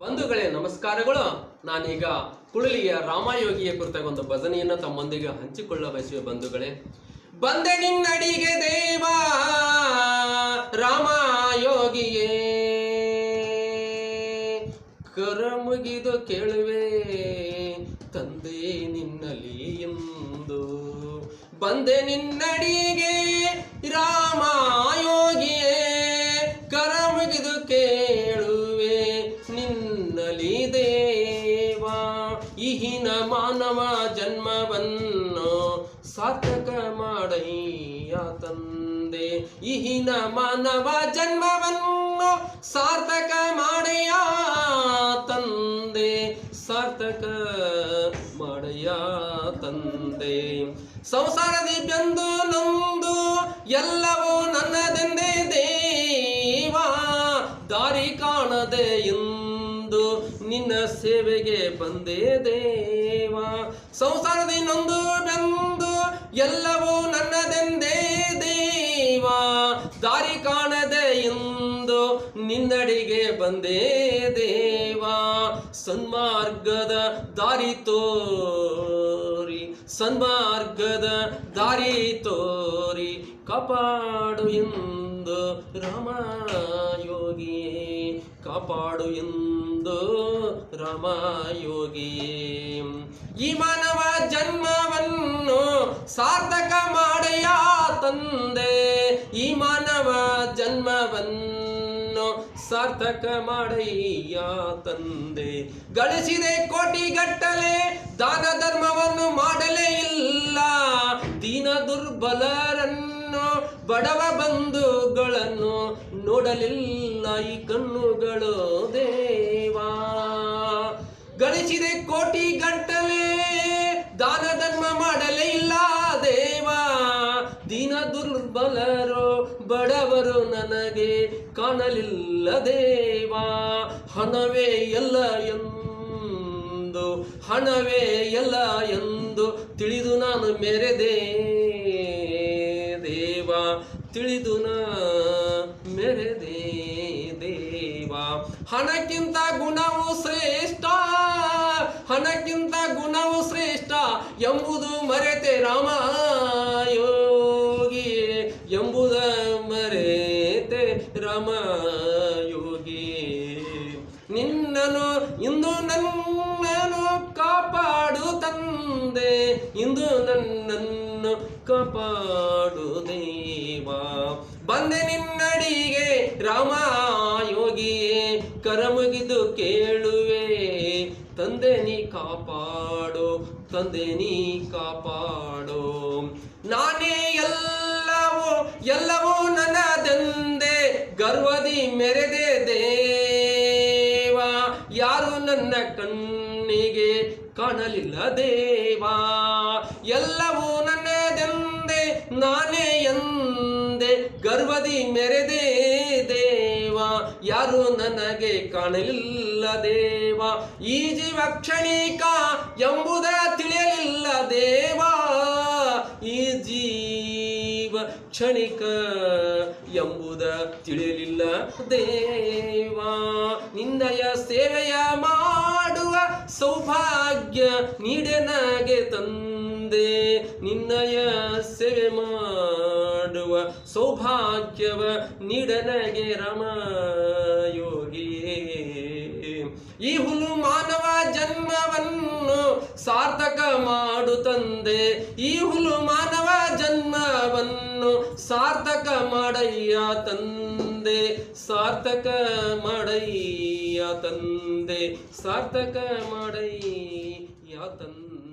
ಬಂಧುಗಳೇ, ನಮಸ್ಕಾರಗಳು. ನಾನೀಗ ಕುಳಲಿಯ ರಾಮಯೋಗಿಯ ಕುರಿತಾಗ ಒಂದು ಭಜನೆಯನ್ನು ತಮ್ಮೊಂದಿಗೆ ಹಂಚಿಕೊಳ್ಳ ಬಯಸುವೆ ಬಂಧುಗಳೇ. ಬಂದೆ ನಿನ್ನಡಿಗೆ ದೇವ, ರಾಮಯೋಗಿಯೇ. ಕರ ಮುಗಿದು ಕೇಳುವೆ, ತಂದೆ ನಿನ್ನಲಿ ಎಂದು. ಬಂದೆ ನಿನ್ನಡಿಗೆ ರಾಮಯೋಗಿಯೇ ಇಹಿನ ಮಾನವ ಜನ್ಮವನ್ನು ಸಾರ್ಥಕ ಮಾಡಯ್ಯ ತಂದೆ ಇಹಿನ ಮಾನವ ಜನ್ಮವನ್ನು ಸಾರ್ಥಕ ಮಾಡಯ್ಯ ತಂದೆ ಸಾರ್ಥಕ ಮಾಡಯ್ಯ ತಂದೆ ಸಂಸಾರದಿ ಬೆಂದು ನಂದು ಎಲ್ಲವೂ ನನ್ನದೆಂದೇ ದೇವ. ದಾರಿ ಕಾಣದೆ ಎಂದು ನಿನ್ನ ಸೇವೆಗೆ ಬಂದೆ ದೇವ. ಸಂಸಾರದ ಇನ್ನೊಂದು ಬೆಂದು ಎಲ್ಲವೂ ನನ್ನದೆಂದೇ ದೇವ. ದಾರಿ ಕಾಣದೆ ಎಂದು ನಿನ್ನಡಿಗೆ ಬಂದೇ ದೇವ. ಸನ್ಮಾರ್ಗದ ದಾರಿ ತೋರಿ, ಸನ್ಮಾರ್ಗದ ದಾರಿ ತೋರಿ. ಕಾಪಾಡು ಎಂದು ರಾಮಯೋಗಿ ಕಾಪಾಡು ಎಂದು ರಾಮಯೋಗಿ. ಈ ಮಾನವ ಜನ್ಮವನ್ನು ಸಾರ್ಥಕ ಮಾಡಯ್ಯ ತಂದೆ, ಈ ಮಾನವ ಜನ್ಮವನ್ನು ಸಾರ್ಥಕ ಮಾಡಯ್ಯ ತಂದೆ. ಗಳಿಸಿದೆ ಕೋಟಿಗಟ್ಟಲೆ ದಾನ ಧರ್ಮವನ್ನು ಮಾಡಲೇ ಇಲ್ಲ. ದೀನ ದುರ್ಬಲರನ್ನು ಬಡವ ಬಂಧುಗಳನ್ನು ನೋಡಲಿಲ್ಲ ಈ ಕಣ್ಣುಗಳು ದೇವಾ. ಗಳಿಸಿದೆ ಕೋಟಿ ಗಂಟಲೆ, ದಾನ ಧರ್ಮ ಮಾಡಲೇ ಇಲ್ಲ ದೇವಾ. ದೀನ ದುರ್ಬಲರು, ಬಡವರು ನನಗೆ ಕಾಣಲಿಲ್ಲ ದೇವಾ. ಹಣವೇ ಎಲ್ಲ ಎಂದು, ಹಣವೇ ಎಲ್ಲ ಎಂದು ತಿಳಿದು ನಾನು ಮೆರೆದೆ ತಿಳಿದು ಮೆರೆದೆ ದೇವ. ಹಣಕ್ಕಿಂತ ಗುಣವು ಶ್ರೇಷ್ಠ, ಹಣಕ್ಕಿಂತ ಗುಣವು ಶ್ರೇಷ್ಠ ಎಂಬುದು ಮರೆತೆ ರಾಮ ಯೋಗಿ ಎಂಬುದ ಮರೆತೆ ರಾಮ ನಿನ್ನನು, ಇಂದು ನನ್ನನ್ನು ಕಾಪಾಡು ತಂದೆ, ಇಂದು ನನ್ನನ್ನು ಕಾಪಾಡು ದೇವ. ಬಂದೆ ನಿನ್ನಡಿಗೆ, ರಾಮ ಯೋಗಿಯೇ ಕರಮುಗಿದು ಕೇಳುವೆ. ತಂದೆ ನೀ ಕಾಪಾಡು, ತಂದೆ ನೀ ಕಾಪಾಡು. ನಾನೇ ಎಲ್ಲವೂ ಎಲ್ಲವೂ ನನ್ನ ಕಣ್ಣಿಗೆ ಕಾಣಲಿಲ್ಲ ದೇವ. ಎಲ್ಲವೂ ನನ್ನದೆಂದೆ, ನಾನೇ ಎಂದೆ ಗರ್ವದಿ ಮೆರೆದೆ ದೇವ. ಯಾರು ನನಗೆ ಕಾಣಲಿಲ್ಲ ದೇವ. ಈ ಜೀವ ಕ್ಷಣಿಕ ಎಂಬುದ ತಿಳಿಯಲಿಲ್ಲ ದೇವ. ಈ ಜೀವ ಕ್ಷಣಿಕ ಎಂಬುದ ತಿಳಿಯಲಿಲ್ಲ. ದೇವ, ನಿಂದಯ ಸೇವೆಯ ಮಾಡುವ ಸೌಭಾಗ್ಯ ನೀಡೆನಗೆ ತಂದೆ. ನಿನ್ನಯ ಸೇವೆ ಮಾಡುವ ಸೌಭಾಗ್ಯವ ನೀಡನಗೆ ರಮ ಯೋಗಿಯೇ ಈ ಹುಲು ಮಾನವ ಜನ್ಮವನ್ನು ಸಾರ್ಥಕ ಮಾಡು ತಂದೆ. ಈ ಹುಲು ಮಾನವ ಜನ್ಮವನ್ನು ಸಾರ್ಥಕ ಮಾಡಯ್ಯ ತಂದೆ ಸಾರ್ಥಕ ಮಾಡಯ್ಯ ತಂದೆ ಸಾರ್ಥಕ ಮಾಡಯ್ಯ ತಂದೆ.